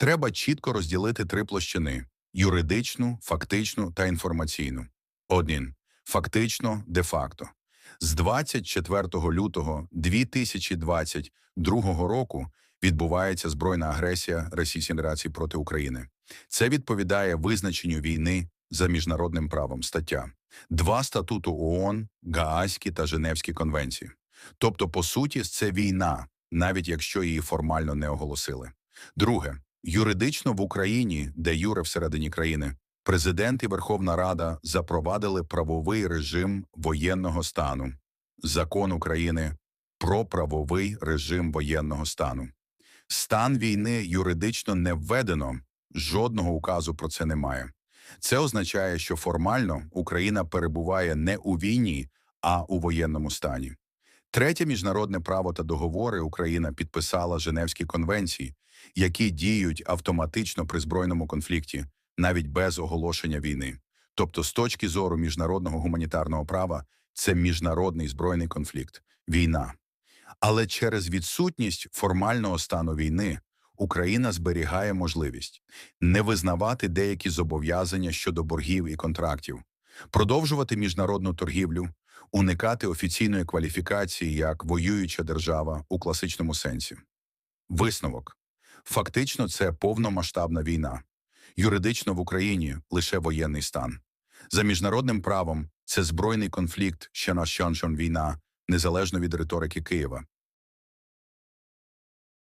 Треба чітко розділити три площини: юридичну, фактичну та інформаційну. 1. Фактично, де-факто. З 24 лютого 2022 року відбувається збройна агресія Російської Федерації проти України. Це відповідає визначенню війни за міжнародним правом стаття. Два статуту ООН, Гаазькі та Женевські конвенції. Тобто, по суті, це війна, навіть якщо її формально не оголосили. Друге, юридично в Україні, де юре всередині країни, президент і Верховна Рада запровадили правовий режим воєнного стану, закон України про правовий режим воєнного стану. Стан війни юридично не введено, жодного указу про це немає. Це означає, що формально Україна перебуває не у війні, а у воєнному стані. Третє міжнародне право та договори Україна підписала Женевські конвенції, які діють автоматично при збройному конфлікті, навіть без оголошення війни. Тобто, з точки зору міжнародного гуманітарного права, це міжнародний збройний конфлікт, війна. Але через відсутність формального стану війни Україна зберігає можливість не визнавати деякі зобов'язання щодо боргів і контрактів, продовжувати міжнародну торгівлю, уникати офіційної кваліфікації як воююча держава у класичному сенсі. Висновок. Фактично, це повномасштабна війна. Юридично в Україні лише воєнний стан. За міжнародним правом це збройний конфлікт, що на щоншон війна, незалежно від риторики Києва.